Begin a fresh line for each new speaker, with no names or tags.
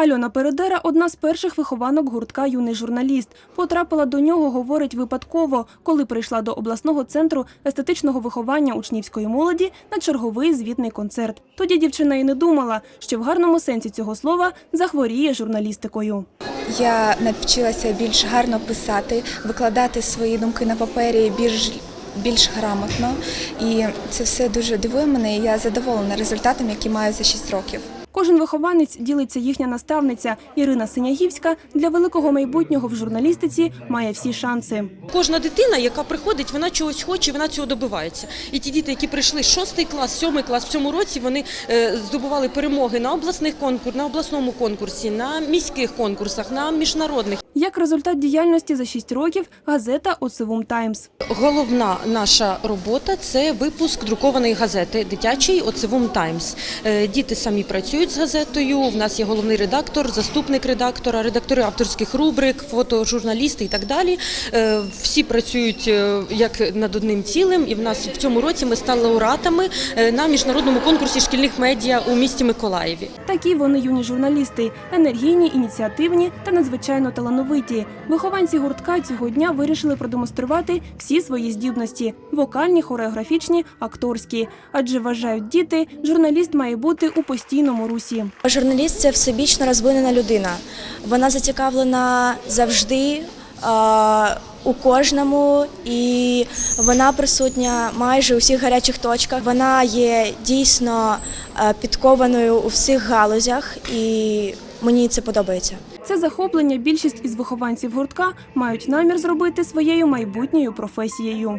Альона Передера одна з перших вихованок гуртка Юний журналіст. Потрапила до нього, говорить, випадково, коли прийшла до обласного центру естетичного виховання учнівської молоді на черговий звітний концерт. Тоді дівчина і не думала, що в гарному сенсі цього слова захворіє журналістикою.
Я навчилася більш гарно писати, викладати свої думки на папері більш більш грамотно, і це все дуже дивує мене. і Я задоволена результатом, який маю за 6 років.
Кожен вихованець ділиться їхня наставниця Ірина Синягівська для великого майбутнього в журналістиці має всі шанси.
Кожна дитина, яка приходить, вона чогось хоче, вона цього добивається. І ті діти, які прийшли шостий клас, сьомий клас в цьому році, вони е, здобували перемоги на обласних конкурс, на обласному конкурсі, на міських конкурсах, на міжнародних.
Як результат діяльності за 6 років газета «Оцевум Таймс».
Головна наша робота це випуск друкованої газети дитячої Оцевум Таймс. Е, Діти самі працюють з газетою. В нас є головний редактор, заступник редактора, редактори авторських рубрик, фотожурналісти і так далі. Е, Всі працюють е, як над одним цілим. І в нас в цьому році ми стали лауреатами е, на міжнародному конкурсі шкільних медіа у місті Миколаєві.
Такі вони юні журналісти, енергійні, ініціативні та надзвичайно талановиті. Вихованці гуртка цього дня вирішили продемонструвати всі свої здібності – вокальні, хореографічні, акторські. Адже вважають діти, журналіст має бути у постійному русі.
Журналіст це всебічно розвинена людина. Вона зацікавлена завжди. У кожному, і вона присутня майже у всіх гарячих точках. Вона є дійсно підкованою у всіх галузях, і мені це подобається.
Це захоплення більшість із вихованців гуртка мають намір зробити своєю майбутньою професією.